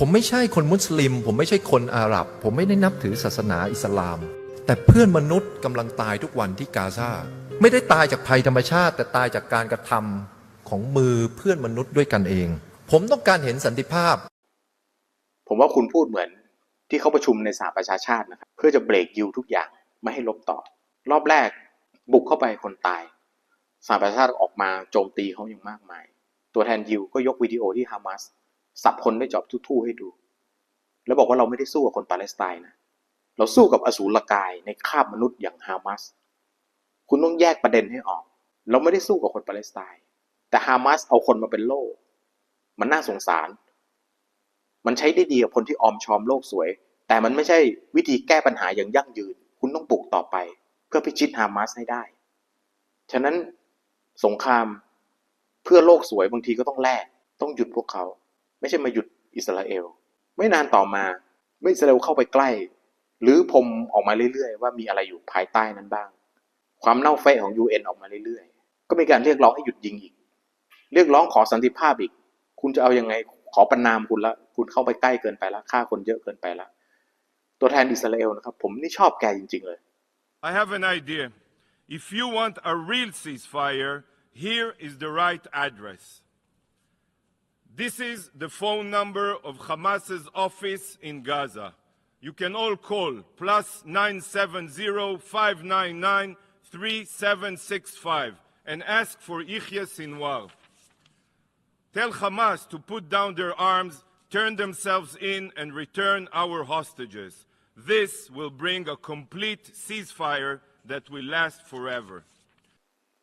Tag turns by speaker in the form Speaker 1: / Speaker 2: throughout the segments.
Speaker 1: ผมไม่ใช่คนมุสลิม ผมไม่ใช่คนอาหรับ ผมไม่ได้นับถือศาสนาอิสลาม แต่เพื่อนมนุษย์กำลังตายทุกวันที่กาซาไม่ได้ตายจากภัยธรรมชาติ แต่ตายจากการกระทำของมือเพื่อนมนุษย์ด้วยกันเอง ผมต้องการเห็นสันติภาพ
Speaker 2: ผมว่าคุณพูดเหมือนที่เขาประชุมในสหประชาชาตินะครับเพื่อจะเบรกยิวทุกอย่างไม่ให้ลบต่อ รอบแรกบุกเข้าไปคนตายสหประชาชาติออกมาโจมตีเขาอย่างมากมาย ตัวแทนยิวก็ยกวิดีโอที่ฮามาส สับคนด้วยจอบทู่ๆให้ดู แล้วบอกว่าเราไม่ได้สู้กับคนปาเลสไตน์นะ เราสู้กับอสูรกายในคาบมนุษย์อย่างฮามาส คุณต้องแยกประเด็นให้ออก เราไม่ได้สู้กับคนปาเลสไตน์ แต่ฮามาสเอาคนมาเป็นโล่ มันน่าสงสาร มันใช้ได้ดีกับคนที่ออมชอมโลกสวย แต่มันไม่ใช่วิธีแก้ปัญหาอย่างยั่งยืน คุณต้องปลุกต่อไป เพื่อพิชิตฮามาสให้ได้ ฉะนั้นสงครามเพื่อโลกสวยบางทีก็ต้องแลกต้องหยุดพวกเขา ไม่ใช่มาหยุดอิสราเอล ไม่นานต่อมาเมื่ออิสราเอลเข้าไปใกล้ หรือพรมออกมาเรื่อยๆ ว่ามีอะไรอยู่ภายใต้นั้นบ้าง ความเน่าเฟะของ UN ออกมาเรื่อยๆ ก็มีการเรียกร้องให้หยุดยิงอีก เรียกร้องขอสันติภาพอีก คุณจะเอายังไงขอประนามคุณละคุณเข้าไปใกล้เกินไปละฆ่าคนเยอะเกินไปละตัวแทนอิสราเอลนะครับ ผมนี่ชอบแกจริง ๆเลย
Speaker 3: I have an idea. If you want a real ceasefire, here is the right address. This is the phone number of Hamas's office in Gaza. You can all call plus 970-599-3765 and ask for Yihya Sinwar. Tell Hamas to put down their arms, turn themselves in, and return our hostages. This will bring a complete ceasefire that will last forever.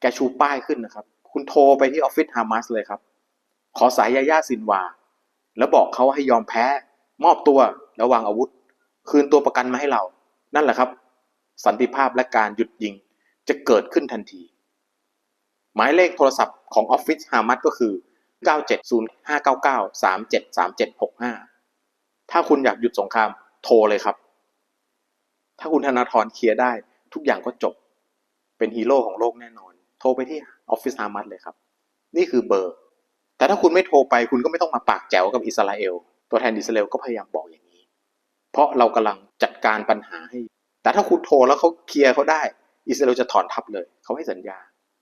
Speaker 2: แกชูป้ายขึ้นนะครับ คุณโทรไปที่ออฟฟิศฮามาสเลยครับ ขอสายยาย่าซินวา แล้วบอกเขาให้ยอมแพ้ มอบตัวแล้ววางอาวุธ คืนตัวประกันมาให้เรา นั่นแหละครับ สันติภาพและการหยุดยิงจะเกิดขึ้นทันที หมายเลขโทรศัพท์ของออฟฟิศฮามาสก็คือ 970-599-373765 ถ้าคุณอยากหยุดสงครามโทรเลยครับ ถ้าคุณธนาธรเคลียร์ได้ ทุกอย่างก็จบ เป็นฮีโร่ของโลกแน่นอน โทรไปที่ออฟฟิศฮามัสเลยครับ นี่คือเบอร์ แต่ถ้าคุณไม่โทรไปคุณก็ไม่ต้องมาปากแจ๋วกับอิสราเอล ตัวแทนอิสราเอลก็พยายามบอกอย่างนี้ เพราะเรากำลังจัดการปัญหาให้ แต่ถ้าคุณโทรแล้วเขาเคลียร์เขาได้ อิสราเอลจะถอนทัพเลย เขาให้สัญญา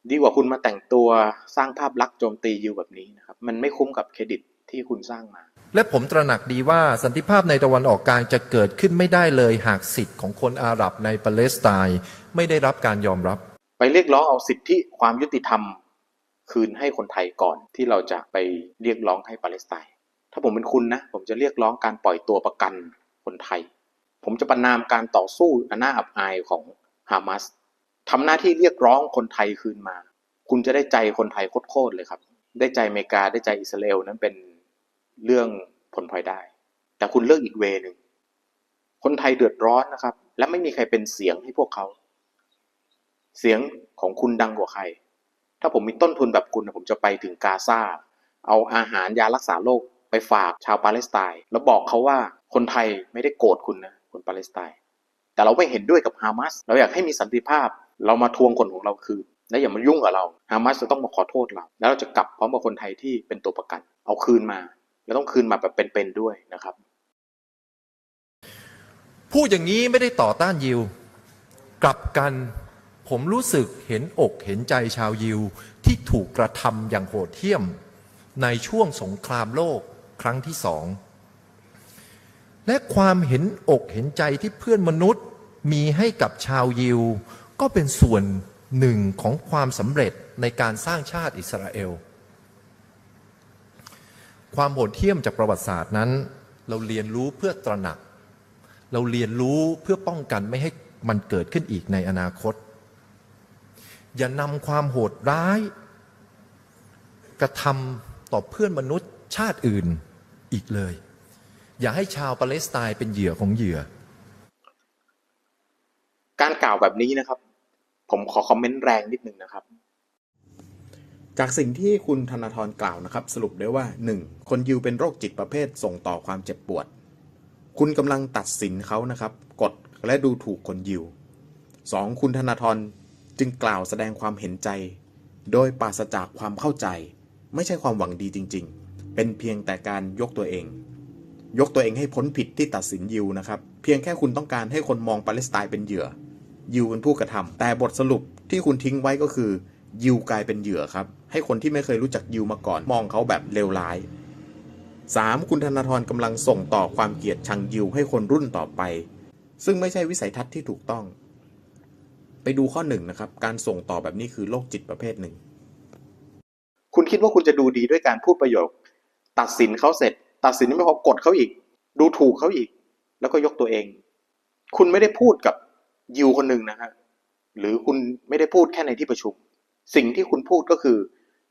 Speaker 2: ดีกว่าคุณมาแต่งตัวสร้างภาพลักษณ์โจมตียิวแบบนี้นะครับ มันไม่คุ้มกับเครดิตที่คุณสร้างมา
Speaker 1: และผมตระหนักดีว่าสันติภาพในตะวันออกกลางจะเกิดขึ้นไม่ได้เลยหากสิทธิ์ของคนอาหรับในปาเลสไตน์ไม่ได้รับการยอมรับ
Speaker 2: ไปเรียกร้องเอาสิทธิความยุติธรรม คืนให้คนไทยก่อนที่เราจะไปเรียกร้องให้ปาเลสไตน์ถ้าผมเป็นคุณนะ ผมจะเรียกร้องการปล่อยตัวประกันคนไทย ผมจะประนามการต่อสู้อันน่าอับอายของฮามาสทำหน้าที่เรียกร้องคนไทยคืนมา คุณจะได้ใจคนไทยโคตรเลยครับ ได้ใจอเมริกาได้ใจอิสราเอลนั้นเป็นเรื่องผลพลอยได้ แต่คุณเลือกอีกเวย์หนึ่งคนไทยเดือดร้อนนะครับ และไม่มีใครเป็นเสียงให้พวกเขา เสียงของคุณดังกว่าใคร ถ้าผมมีต้นทุนแบบคุณผมจะไปถึงกาซาเอาอาหารยารักษาโรคไปฝากชาวปาเลสไตน์แล้วบอกเขาว่าคนไทยไม่ได้โกรธคุณนะคนปาเลสไตน์แต่เราไม่เห็นด้วยกับฮามาสเราอยากให้มีสันติภาพ เรามาทวงคนของเราคืนและอย่ามายุ่งกับเราฮามาสจะต้องมาขอโทษเรา แล้วเราจะกลับพร้อมกับคนไทยที่เป็นตัวประกัน เอาคืนมาแล้วต้องคืนมาแบบเป็นๆด้วยนะครับ
Speaker 1: พูดอย่างนี้ไม่ได้ต่อต้านยิว กลับกัน ผมรู้สึกเห็นอกเห็นใจชาวยิวที่ถูกกระทำอย่างโหดเหี้ยม ในช่วงสงครามโลกครั้งที่สอง และความเห็นอกเห็นใจที่เพื่อนมนุษย์มีให้กับชาวยิว ก็เป็นส่วนหนึ่งของความสำเร็จในการสร้างชาติอิสราเอล ความโหดเหี้ยมจากประวัติศาสตร์นั้น เราเรียนรู้เพื่อตระหนัก เราเรียนรู้เพื่อป้องกันไม่ให้มันเกิดขึ้นอีกในอนาคต อย่านำความโหดร้าย กระทำต่อเพื่อนมนุษย์ชาติอื่นอีกเลย อย่าให้ชาวปาเลสไตน์เป็นเหยื่อของเหยื่อ
Speaker 2: การกล่าวแบบนี้นะครับ ผมขอคอมเมนต์แรงนิดนึงนะครับ จากสิ่งที่คุณธนาธรกล่าวนะครับ สรุปได้ว่า 1. คนยิวเป็นโรคจิตประเภทส่งต่อความเจ็บปวด คุณกำลังตัดสินเขานะครับ กดและดูถูกคนยิว 2. คุณธนาธร จึงกล่าวแสดงความเห็นใจ โดยปราศจากความเข้าใจ ไม่ใช่ความหวังดีจริง ๆ เป็นเพียงแต่การยกตัวเอง ยกตัวเองให้พ้นผิดที่ตัดสินยิวนะครับ เพียงแค่คุณต้องการให้คนมองปาเลสไตน์เป็นเหยื่อ ยิวเป็นผู้กระทำแต่บทสรุปที่คุณทิ้งไว้ก็คือ ยิวกลายเป็นเหยื่อครับ ให้คนที่ไม่เคยรู้จักยิวมาก่อนมองเขาแบบเลวร้าย 3. คุณธนาธรกำลังส่งต่อความเกลียดชังยิวให้คนรุ่นต่อไป ซึ่งไม่ใช่วิสัยทัศน์ที่ถูกต้อง ไปดูข้อหนึ่งนะครับ การส่งต่อแบบนี้คือโรคจิตประเภทหนึ่ง คุณคิดว่าคุณจะดูดีด้วยการพูดประโยค ตัดสินเขาเสร็จ ตัดสินไม่พอกดเขาอีก ดูถูกเขาอีก แล้วก็ยกตัวเอง คุณไม่ได้พูดกับยิวคนหนึ่งนะฮะหรือคุณไม่ได้พูดแค่ในที่ประชุม สิ่งที่คุณพูดก็คือ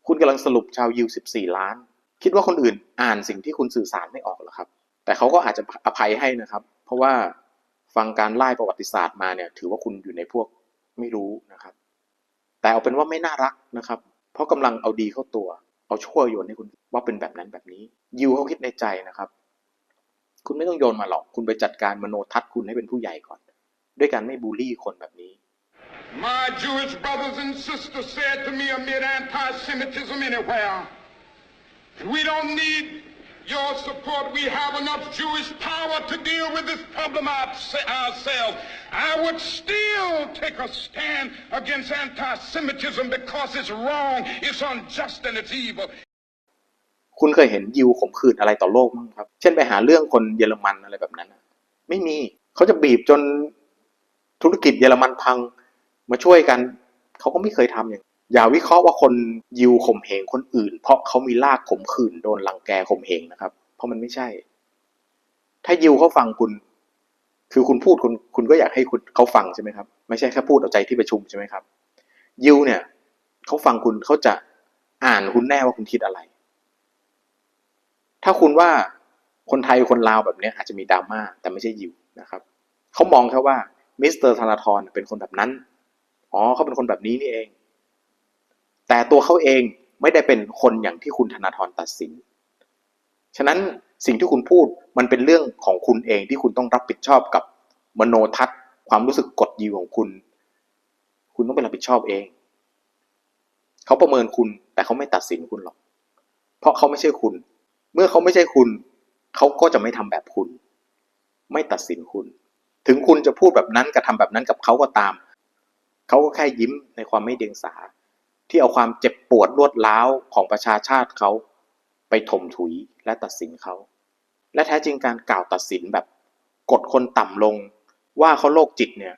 Speaker 2: คุณกำลังสรุปชาวยิว 14 ล้าน คิดว่าคนอื่นอ่านสิ่งที่คุณสื่อสารไม่ออกหรอครับ แต่เขาก็อาจจะอภัยให้นะครับ เพราะว่าฟังการไล่ประวัติศาสตร์มาเนี่ย ถือว่าคุณอยู่ในพวก ไม่รู้นะครับ แต่เอาเป็นว่าไม่น่ารักนะครับ เพราะกำลังเอาดีเข้าตัว เอาชั่วโยนให้คุณว่าเป็นแบบนั้นแบบนี้ ยิวเขาคิดในใจนะครับ คุณไม่ต้องโยนมาหรอก คุณไปจัดการมโนทัศน์คุณให้เป็นผู้ใหญ่ก่อน ด้วยการไม่บูลลี่คนแบบนี้
Speaker 4: My Jewish brothers and sisters said to me amid anti-Semitism anywhere, we don't need your support. We have enough Jewish power to deal with this problem ourselves. I would still take a stand against anti-Semitism because it's wrong, it's unjust, and it's evil.
Speaker 2: คุณเคยเห็นยิวข่มขืนอะไรต่อโลกมั้งครับ เช่นไปหาเรื่องคนเยอรมันอะไรแบบนั้น ไม่มี เขาจะบีบจนธุรกิจเยอรมันพัง มาช่วยกัน เขาก็ไม่เคยทำอย่าง อย่าวิเคราะห์ว่าคนยิวข่มเหงคนอื่น เพราะเขามีลากข่มขืนโดนลังแกข่มเหงนะครับ เพราะมันไม่ใช่ ถ้ายิวเขาฟังคุณ คือคุณพูดคุณคุณก็อยากให้คุณเขาฟังใช่ไหมครับ ไม่ใช่แค่พูดเอาใจที่ประชุมใช่ไหมครับยิวเนี่ยเขาฟังคุณเขาจะอ่านคุณแน่ว่าคุณคิดอะไร ถ้าคุณว่าคนไทยคนลาวแบบนี้อาจจะมีดราม่าแต่ไม่ใช่ยิวนะครับเขามองแค่ว่ามิสเตอร์ธนาธรเป็นคนแบบนั้นอ๋อเขาเป็นคนแบบนี้นี่เอง แต่ตัวเขาเองไม่ได้เป็นคนอย่างที่คุณธนาธรตัดสิน ฉะนั้น สิ่งที่คุณพูดมันเป็นเรื่องของคุณเองที่คุณต้องรับผิดชอบกับมโนทัศน์ ความรู้สึกกดยิวของคุณ คุณต้องไปรับผิดชอบเอง เขาประเมินคุณแต่เขาไม่ตัดสินคุณหรอก เพราะเขาไม่ใช่คุณ เมื่อเขาไม่ใช่คุณ เขาก็จะไม่ทำแบบคุณ ไม่ตัดสินคุณ ถึงคุณจะพูดแบบนั้นกระทำแบบนั้นกับเขาก็ตาม เขาก็แค่ยิ้มในความไม่เดียงสา ที่เอาความเจ็บปวดรวดร้าวของประชาชาติเขาไปถมถุยและตัดสินเขา และแท้จริงการกล่าวตัดสินแบบ กดคนต่ำลง ว่าเขาโรคจิตเนี่ย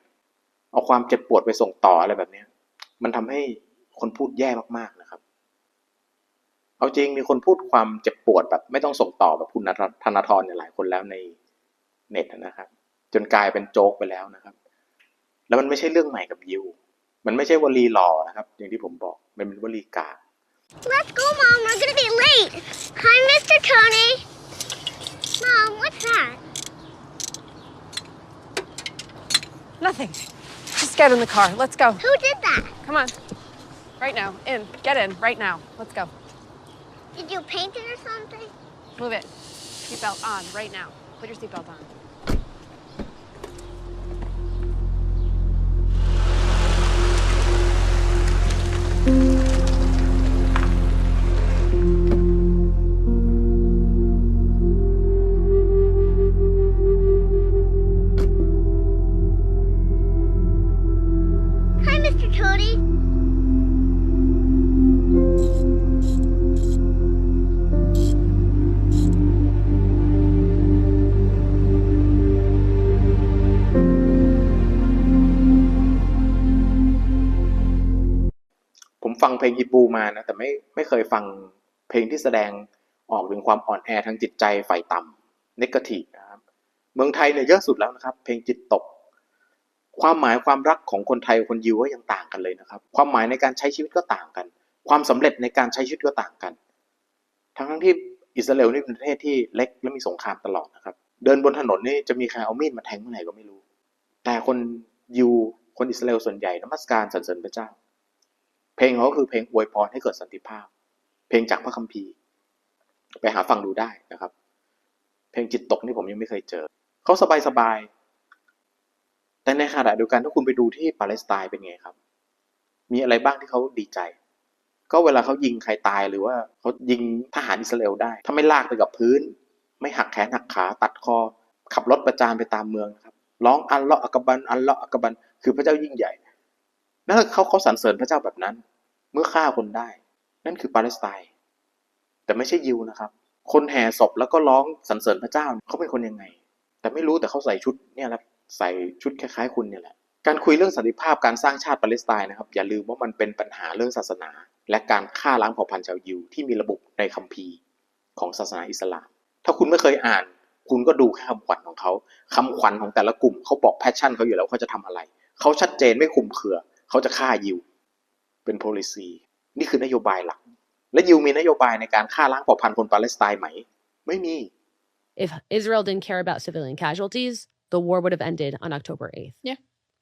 Speaker 2: เอาความเจ็บปวดไปส่งต่ออะไรแบบเนี้ยมันทำให้คนพูดแย่มากๆนะครับ เอาจริงมีคนพูดความเจ็บปวดแบบ ไม่ต้องส่งต่อแบบคุณธนาธรเนี่ยหลายคนแล้วในเน็ตนะครับ จนกลายเป็นโจ๊กไปแล้วนะครับ แล้วมันไม่ใช่เรื่องใหม่กับยิว มันไม่ใช่วลีหล่อนะครับ อย่างที่ผมบอกมันเป็นวลีกา
Speaker 5: Let's go, Mom. We're gonna be late. Hi, Mr. Tony. Mom, what's that?
Speaker 6: Nothing. Just get in the car. Let's go.
Speaker 5: Who did that?
Speaker 6: Come on. Right now. In. Get in. Right now. Let's go.
Speaker 5: Did you paint it or something?
Speaker 6: Move it. Seatbelt on. Right now. Put your seatbelt on.
Speaker 2: ลงฮิปบูมานะแต่ไม่ไม่เคยฟังเพลงที่แสดงออกถึงความอ่อนแอทางจิตใจฝ่ายต่ำ n ก a t i v e นะครับเมืองไทยเนี่ยเยอะสุดแล้วนะครับ เพลงจิตตก ความหมายความรักของคนไทยคนยิวก็ยังต่างกันเลยนะครับ ความหมายในการใช้ชีวิตก็ต่างกัน ความสำเร็จในการใช้ชีวิตก็ต่างกัน ทั้งทั้งที่อิสราเอลนี่เป็นประเทศที่เล็กและมีสงครามตลอดนะครับ เดินบนถนนนี่จะมีใครเอามีดมาแทงเมื่อไหร่ก็ไม่รู้ แต่คนยิวคนอิสราเอลส่วนใหญ่นมัสการสรรเสริญพระเจ้า เพลงเขาก็คือเพลงอวยพรให้เกิดสันติภาพ เพลงจากพระคัมภีร์ ไปหาฟังดูได้นะครับ เพลงจิตตกนี่ผมยังไม่เคยเจอ เขาสบายสบายๆแต่ในขณะเดียวกันถ้าคุณไปดูที่ปาเลสไตน์เป็นไงครับ มีอะไรบ้างที่เขาดีใจ ก็เวลาเขายิงใครตายหรือว่าเขายิงทหารอิสราเอลได้ ถ้าไม่ลากไปกับพื้น ไม่หักแขนหักขาตัดคอ ขับรถประจานไปตามเมืองนะครับ ร้องอัลเลาะห์อักบันอัลเลาะห์อักบัน คือพระเจ้ายิ่งใหญ่ นั่นเขาเขาสรรเสริญพระเจ้าแบบนั้น เมื่อฆ่าคนได้ นั่นคือปาเลสไตน์แต่ไม่ใช่ยิวนะครับ คนแห่ศพแล้วก็ร้องสรรเสริญพระเจ้าเขาเป็นคนยังไง แต่ไม่รู้แต่เขาใส่ชุดเนี่ยแหละใส่ชุดคล้ายๆ คุณเนี่ยแหละการคุยเรื่องสันติภาพการสร้างชาติปาเลสไตน์นะครับอย่าลืมว่ามันเป็นปัญหาเรื่องศาสนา และการฆ่าล้างเผ่าพันธุ์ชาวยิวที่มีระบุในคัมภีร์ของศาสนาอิสลาม ถ้าคุณไม่เคยอ่าน คุณก็ดูแค่คำขวัญของเขาคำขวัญของแต่ละกลุ่มเขาบอกแพชชั่นเขาอยู่แล้วเขาจะทำอะไรเขาชัดเจนไม่คุมเครือ เขาจะฆ่ายิว policy นี่คือนโยบายหลัก
Speaker 7: If Israel didn't care about civilian casualties, the war would have ended on October 8th.
Speaker 6: Yeah.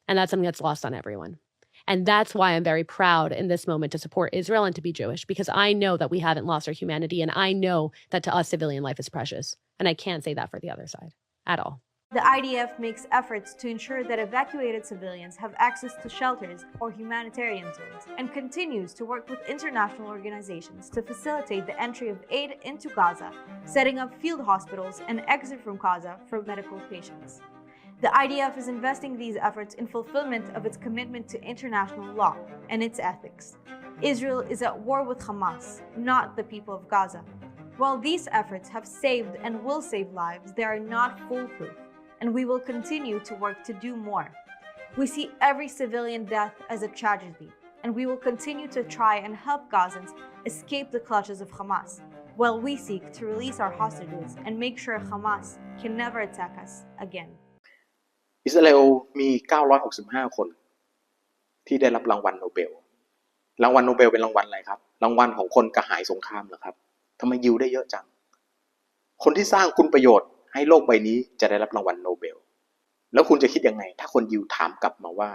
Speaker 7: And that's something that's lost on everyone. And that's why I'm very proud in this moment to support Israel and to be Jewish, because I know that we haven't lost our humanity. And I know that to us, civilian life is precious. And I can't say that for the other side at all.
Speaker 8: The IDF makes efforts to ensure that evacuated civilians have access to shelters or humanitarian zones and continues to work with international organizations to facilitate the entry of aid into Gaza, setting up field hospitals and exit from Gaza for medical patients. The IDF is investing these efforts in fulfillment of its commitment to international law and its ethics. Israel is at war with Hamas, not the people of Gaza. While these efforts have saved and will save lives, they are not foolproof and we will continue to work to do more. We see every civilian death as a tragedy, and we will continue to try and help Gazans escape the clutches of Hamas, while we seek to release our hostages and make sure Hamas can never attack us again.
Speaker 2: อิสราเอลมี 965 คน ที่ได้รับรางวัลโนเบล รางวัลโนเบลเป็นรางวัลอะไรครับ รางวัลของคนกระหายสงครามเหรอครับทำไมยิวได้เยอะจัง คนที่สร้างคุณประโยชน์ ให้โลกใบนี้จะได้รับรางวัลโนเบล แล้วคุณจะคิดยังไง ถ้าคนยิวถามกลับมาว่า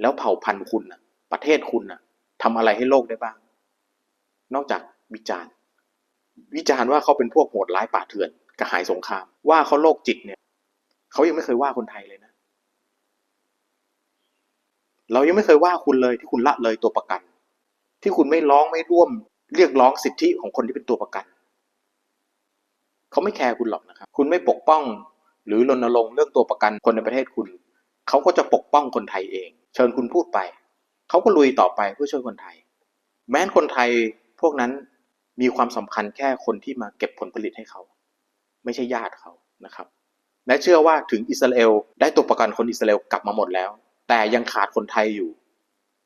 Speaker 2: แล้วเผ่าพันธุ์คุณน่ะประเทศคุณน่ะทำอะไรให้โลกได้บ้าง นอกจากวิจารณ์วิจารณ์ว่าเขาเป็นพวกโหดร้ายป่าเถื่อนกระหายสงคราม ว่าเขาโรคจิตเนี่ยเขายังไม่เคยว่าคนไทยเลยนะ เรายังไม่เคยว่าคุณเลยที่คุณละเลยตัวประกัน ที่คุณไม่ร้องไม่ร่วม เรียกร้องสิทธิของคนที่เป็นตัวประกัน เขาไม่แคร์คุณหรอกนะครับ คุณไม่ปกป้อง หรือรณรงค์เรื่องตัวประกันคนในประเทศคุณ เขาก็จะปกป้องคนไทยเอง เชิญคุณพูดไป เขาก็ลุยต่อไปเพื่อช่วยคนไทย แม้นคนไทยพวกนั้นมีความสำคัญแค่คนที่มาเก็บผลผลิตให้เขา ไม่ใช่ญาติเขานะครับ และเชื่อว่าถึงอิสราเอลได้ตัวประกันคนอิสราเอลกลับมาหมดแล้ว แต่ยังขาดคนไทยอยู่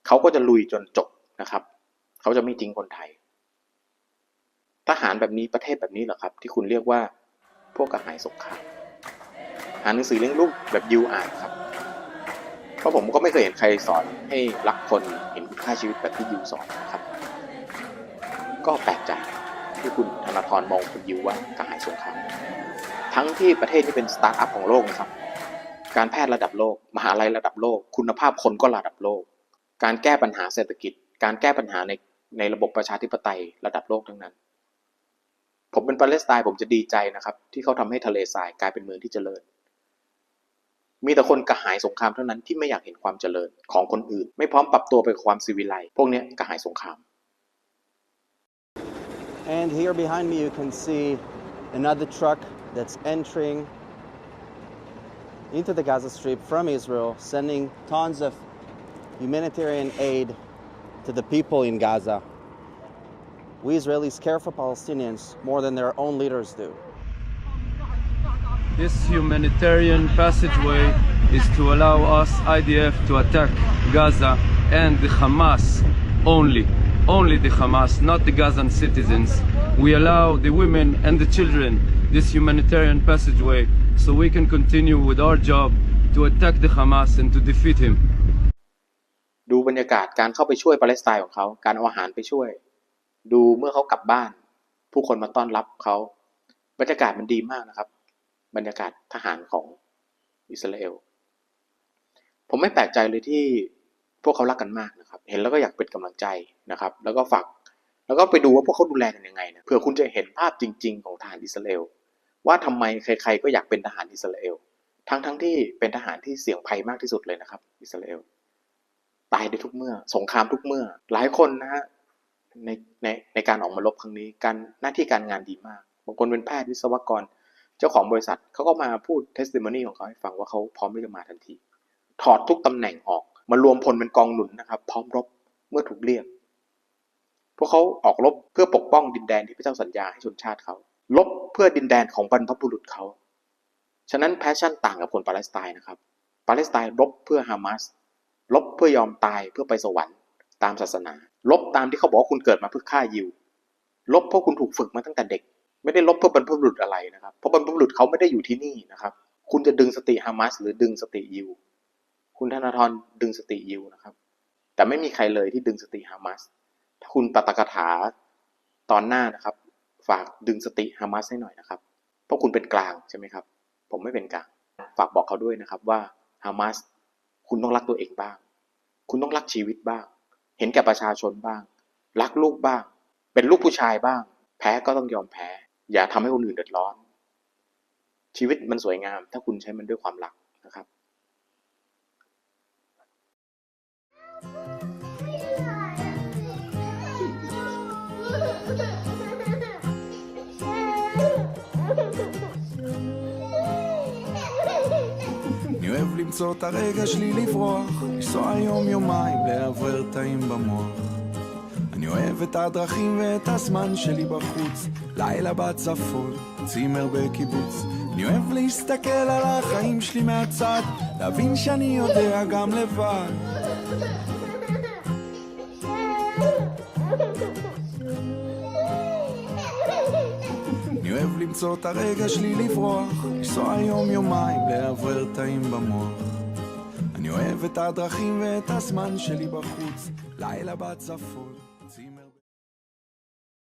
Speaker 2: เขาก็จะลุยจนจบนะครับ เขาจะไม่ทิ้งคนไทย ทหารแบบนี้ประเทศแบบนี้เหรอครับ ที่คุณเรียกว่าพวกกระหายสงครามอ่านหนังสือเลี้ยงลูกแบบยูอ่านครับ เพราะผมก็ไม่เคยเห็นใครสอนให้รักคนเห็นคุณค่าชีวิตแบบที่ยูสอนนะครับ ก็แปลกใจที่คุณธนาธรมองคุณยูว่ากระหายสงครามทั้งที่ประเทศที่เป็นสตาร์ทอัพของโลกนะครับ การแพทย์ระดับโลก มหาลัยระดับโลก คุณภาพคนก็ระดับโลก การแก้ปัญหาเศรษฐกิจ การแก้ปัญหาในในระบบประชาธิปไตยระดับโลกทั้งนั้น ผมเป็นปาเลสไตน์ผมจะดีใจนะครับ ที่เขาทำให้ทะเลทรายกลายเป็นเมืองที่เจริญ มีแต่คนกระหายสงครามเท่านั้นที่ไม่อยากเห็นความเจริญของคนอื่น ไม่พร้อมปรับตัวไปกับความซีวิไลพวกนี้กระหายสงคราม
Speaker 9: And here behind me, you can see another truck that's entering into the Gaza Strip from Israel, sending tons of humanitarian aid to the people in Gaza. We Israelis care for Palestinians more than their own leaders do.
Speaker 10: This humanitarian passageway is to allow us, IDF, to attack Gaza and the Hamas only. Only the Hamas, not the Gazan citizens. We allow the women and the children this humanitarian passageway so we can continue with our job to attack the Hamas and to defeat him.
Speaker 2: ดูบรรยากาศการเข้าไปช่วยปาเลสไตน์ของเขา การเอาอาหารไปช่วย ดูเมื่อเขากลับบ้าน ผู้คนมาต้อนรับเขาบรรยากาศมันดีมากนะครับ บรรยากาศทหารของอิสราเอลผมไม่แปลกใจเลยที่พวกเขารักกันมากนะครับ เห็นแล้วก็อยากเป็นกำลังใจนะครับ แล้วก็ฝากแล้วก็ไปดูว่าพวกเขาดูแลกันยังไงนะเผื่อคุณจะเห็นภาพจริง ๆ ของทหารอิสราเอลว่าทำไมใคร ๆ ก็อยากเป็นทหารอิสราเอลทั้งๆที่เป็นทหารที่เสี่ยงภัยมากที่สุดเลยนะครับ อิสราเอลตายได้ทุกเมื่อ สงครามทุกเมื่อ หลายคนนะฮะ ในในในการออกมารบครั้งนี้ การหน้าที่การงานดีมาก บางคนเป็นแพทย์วิศวกร เจ้าของบริษัทเขาก็มาพูด testimony ของเขาให้ฟังว่าเขาพร้อมที่จะมาทันที ถอดทุกตำแหน่งออก มารวมพลเป็นกองหนุนนะครับ พร้อมรบเมื่อถูกเรียก พวกเขาออกรบเพื่อปกป้องดินแดนที่พระเจ้าสัญญาให้ชนชาติเขารบเพื่อดินแดนของบรรพบุรุษเขา ฉะนั้นแพชชั่นต่างกับคนปาเลสไตน์นะครับ ปาเลสไตน์รบเพื่อฮามาส รบเพื่อยอมตายเพื่อไปสวรรค์ ตามศาสนารบตามที่เขาบอกว่าคุณเกิดมาเพื่อฆ่ายิวรบเพราะคุณถูกฝึกมาตั้งแต่เด็ก ไม่ได้ลบเพื่อบรรพบุรุษอะไรนะครับ เพราะบรรพบุรุษเขาไม่ได้อยู่ที่นี่นะครับ คุณจะดึงสติฮามาสหรือดึงสติยิว คุณธนาธรดึงสติยิวนะครับ แต่ไม่มีใครเลยที่ดึงสติฮามาส ถ้าคุณปาตกถาตอนหน้านะครับ ฝากดึงสติฮามาสให้หน่อยนะครับ เพราะคุณเป็นกลางใช่ไหมครับ ผมไม่เป็นกลาง ฝากบอกเขาด้วยนะครับว่าฮามาสคุณต้องรักตัวเองบ้าง คุณต้องรักชีวิตบ้าง เห็นแก่ประชาชนบ้าง รักลูกบ้าง เป็นลูกผู้ชายบ้าง แพ้ก็ต้องยอมแพ้ อย่าทำให้คนอื่นเดือดร้อน ชีวิตมันสวยงาม ถ้าคุณใช้มันด้วยความรักนะครับ
Speaker 11: למצוא את הרגע שלי לברוח, לנסוע יום יומיים, לאוורר תאים במוח. אני אוהב את הדרכים ואת הזמן שלי בחוץ, לילה בצפון, צימר בקיבוץ. אני אוהב להסתכל על החיים שלי מהצד, להבין שאני יודע גם לבד. למצוא את הרגע שלי לברוח, לנסוע יום יומיים, לאוורר תאים במוח. אני אוהב את הדרכים ואת הזמן שלי בחוץ, לילה בצפון.